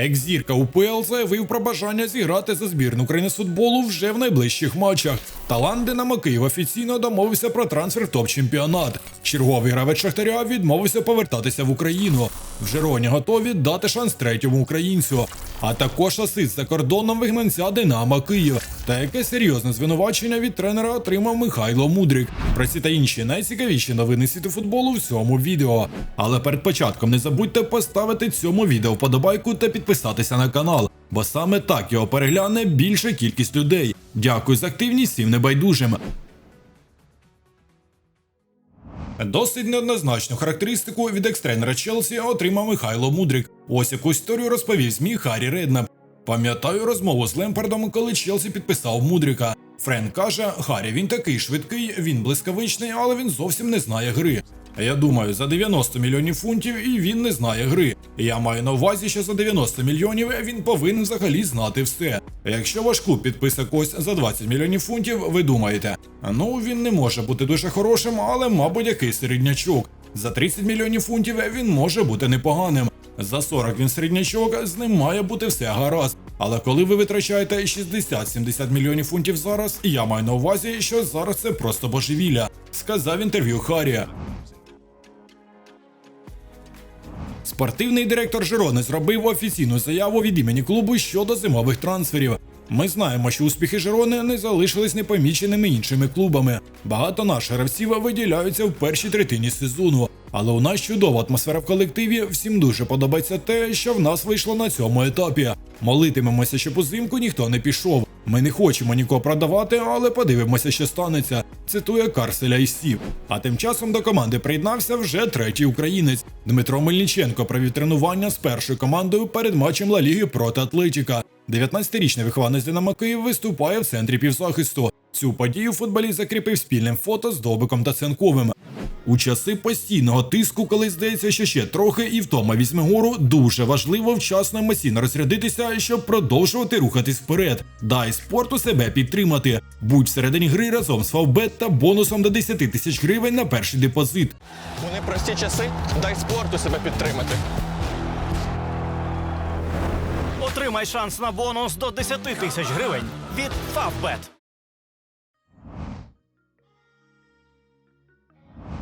Екс-зірка УПЛ заявив про бажання зіграти за збірну України з футболу вже в найближчих матчах. Талант Динамо Київ офіційно домовився про трансфер топ-чемпіонат. Черговий гравець Шахтаря відмовився повертатися в Україну. В Жироні готові дати шанс третьому українцю, а також асист за кордоном вигнанця Динамо Київ. Та яке серйозне звинувачення від тренера отримав Михайло Мудрик. Про ці та інші найцікавіші новини світу футболу в цьому відео. Але перед початком не забудьте поставити цьому відео вподобайку та підписатися на канал, бо саме так його перегляне більша кількість людей. Дякую за активність всім небайдужим. Досить неоднозначну характеристику від екс-тренера Челсі отримав Михайло Мудрик. Ось яку історію розповів ЗМІ Харі Реднап. Пам'ятаю розмову з Лемпардом, коли Челсі підписав Мудрика. Френк каже: Харі, він такий швидкий, він блискавичний, але він зовсім не знає гри. Я думаю, за 90 мільйонів фунтів і він не знає гри. Я маю на увазі, що за 90 мільйонів він повинен взагалі знати все. Якщо ваш клуб підпише когось за 20 мільйонів фунтів, ви думаєте, ну він не може бути дуже хорошим, але, мабуть, якийсь середнячок. За 30 мільйонів фунтів він може бути непоганим. За 40 він середнячок, з ним має бути все гаразд. Але коли ви витрачаєте 60-70 мільйонів фунтів зараз, я маю на увазі, що зараз це просто божевілля, сказав інтерв'ю Харрі. Спортивний директор Жирони зробив офіційну заяву від імені клубу щодо зимових трансферів. Ми знаємо, що успіхи Жирони не залишились непоміченими іншими клубами. Багато наших гравців виділяються в першій третині сезону. Але у нас чудова атмосфера в колективі. Всім дуже подобається те, що в нас вийшло на цьому етапі. Молитимемося, щоб узимку ніхто не пішов. Ми не хочемо нікого продавати, але подивимося, що станеться. Цитує Карселя і Сів. А тим часом до команди приєднався вже третій українець. Дмитро Мельниченко провів тренування з першою командою перед матчем Ла Ліги проти Атлетіка. 19-річний вихованець Динамо Київ виступає в центрі півзахисту. Цю подію футболіст закріпив спільним фото з Довбиком та Ценковим. У часи постійного тиску, коли здається, що ще трохи і втома візьме гору, дуже важливо вчасно емоційно розрядитися, щоб продовжувати рухатись вперед. Дай спорту себе підтримати. Будь всередині гри разом з Фавбет та бонусом до 10 тисяч гривень на перший депозит. У непрості часи дай спорту себе підтримати. Отримай шанс на бонус до 10 тисяч гривень від Favbet.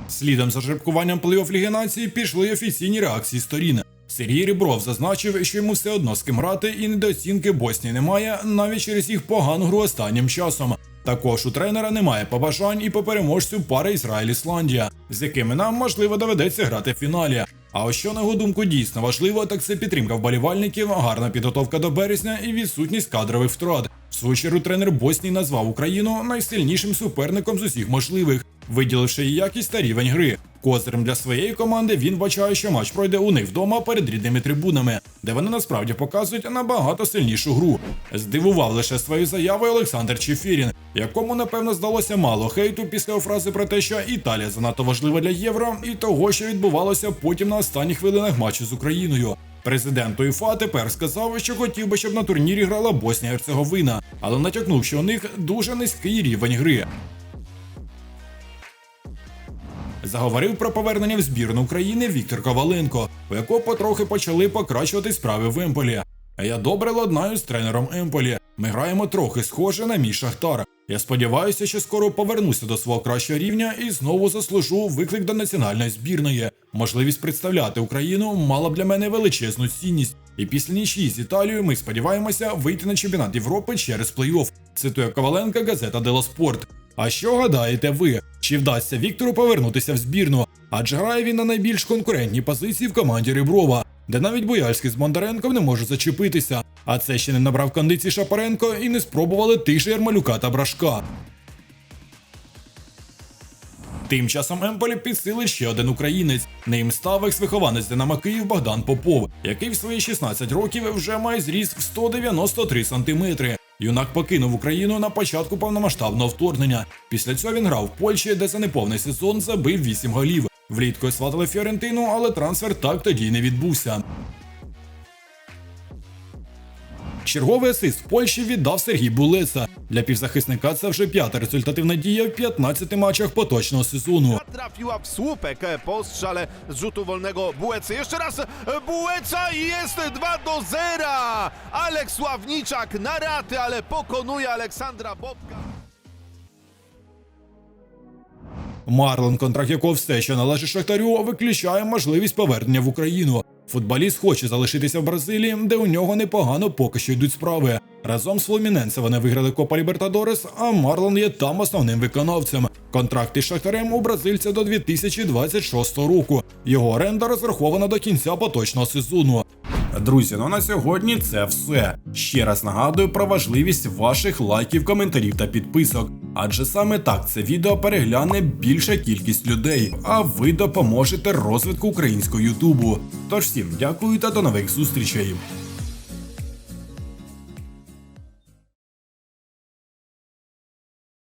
Слідом за жеребкуванням плей-офф Ліги Нації пішли офіційні реакції сторін. Сергій Рібров зазначив, що йому все одно з ким грати і недооцінки Боснії немає навіть через їх погану гру останнім часом. Також у тренера немає побажань і по переможцю пари Ізраїль-Ісландія, з якими нам можливо доведеться грати в фіналі. А ось що на його думку дійсно важливо, так це підтримка вболівальників, гарна підготовка до березня і відсутність кадрових втрат. Свою тренер Боснії назвав Україну найсильнішим суперником з усіх можливих, виділивши її якість та рівень гри. Козирем для своєї команди він бачає, що матч пройде у них вдома перед рідними трибунами, де вони насправді показують набагато сильнішу гру. Здивував лише своєю заявою Олександр Чефірін, якому напевно здалося мало хейту після фрази про те, що Італія занадто важлива для євро, і того, що відбувалося потім на останніх хвилинах матчу з Україною. Президент УЄФА тепер сказав, що хотів би, щоб на турнірі грала Боснія Герцеговина, але натякнув, що у них дуже низький рівень гри. Заговорив про повернення в збірну України Віктор Коваленко, у якого потрохи почали покращувати справи в Емполі. Я добре ладнаю з тренером Емполі. Ми граємо трохи схоже на мій шахтар. Я сподіваюся, що скоро повернуся до свого кращого рівня і знову заслужу виклик до національної збірної. Можливість представляти Україну мала б для мене величезну цінність. І після нічії з Італією ми сподіваємося вийти на чемпіонат Європи через плей-офф. Цитує Коваленка газета Дело Спорт. А що гадаєте ви? Чи вдасться Віктору повернутися в збірну? Адже грає він на найбільш конкурентній позиції в команді Риброва, де навіть Бояльський з Бондаренком не можуть зачепитися. А це ще не набрав кондиції Шапаренко і не спробували тих же Ярмалюка та Брашка. Тим часом Емполі підсилив ще один українець. Ним став екс-вихованець Динамо Київ Богдан Попов, який в свої 16 років вже має зріст в 193 сантиметри. Юнак покинув Україну на початку повномасштабного вторгнення. Після цього він грав в Польщі, де за неповний сезон забив 8 голів. Влітку сватали Фіорентину, але трансфер так тоді не відбувся. Черговий асист в Польщі віддав Сергій Булеца. Для півзахисника це вже п'ята результативна дія в 15 матчах поточного сезону. trafiła w słupek e, po strzale z rzutu wolnego Bułecy. Jeszcze raz e, Bułeca i jest 2 do 0. Aleks Ławniczak na raty, ale pokonuje Aleksandra Bobka. Марлен, контракт якого все, що належить Шахтарю, виключає можливість повернення в Україну. Футболіст хоче залишитися в Бразилії, де у нього непогано поки що йдуть справи. Разом з Флуміненсе вони виграли Копа Лібертадорес, а Марлен є там основним виконавцем. Контракт із Шахтарем у бразильця до 2026 року. Його оренда розрахована до кінця поточного сезону. Друзі, ну на сьогодні це все. Ще раз нагадую про важливість ваших лайків, коментарів та підписок. Адже саме так це відео перегляне більша кількість людей, а ви допоможете розвитку українського Ютубу. Тож всім дякую та до нових зустрічей.